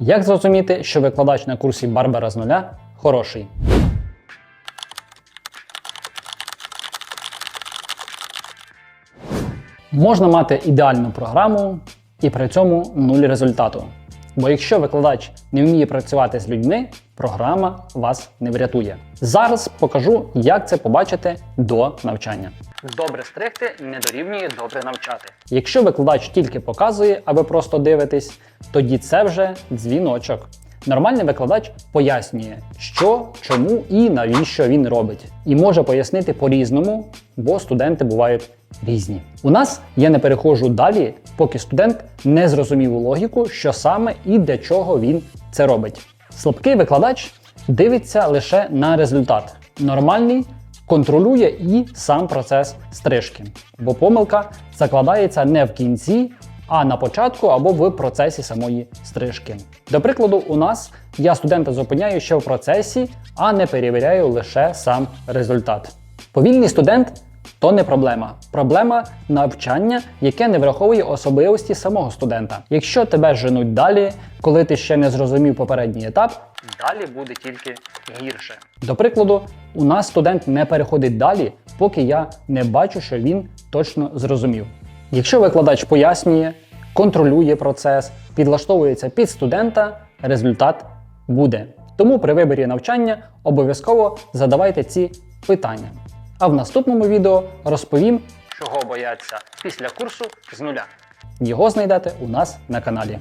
Як зрозуміти, що викладач на курсі Барбера з нуля хороший? Можна мати ідеальну програму і при цьому нуль результату. Бо якщо викладач не вміє працювати з людьми, програма вас не врятує. Зараз покажу, як це побачити до навчання. Добре стригти не дорівнює добре навчати. Якщо викладач тільки показує, а ви просто дивитесь, тоді це вже дзвіночок. Нормальний викладач пояснює, що, чому і навіщо він робить. І може пояснити по-різному, бо студенти бувають різні. У нас я не переходжу далі, поки студент не зрозумів логіку, що саме і для чого він це робить. Слабкий викладач дивиться лише на результат. Нормальний контролює і сам процес стрижки, бо помилка закладається не в кінці, а на початку або в процесі самої стрижки. До прикладу, у нас я студента зупиняю ще в процесі, а не перевіряю лише сам результат. Повільний студент то не проблема. Проблема навчання, яке не враховує особливості самого студента. Якщо тебе женуть далі, коли ти ще не зрозумів попередній етап, далі буде тільки гірше. До прикладу, у нас студент не переходить далі, поки я не бачу, що він точно зрозумів. Якщо викладач пояснює, контролює процес, підлаштовується під студента, результат буде. Тому при виборі навчання обов'язково задавайте ці питання. А в наступному відео розповім, чого бояться після курсу з нуля. Його знайдете у нас на каналі.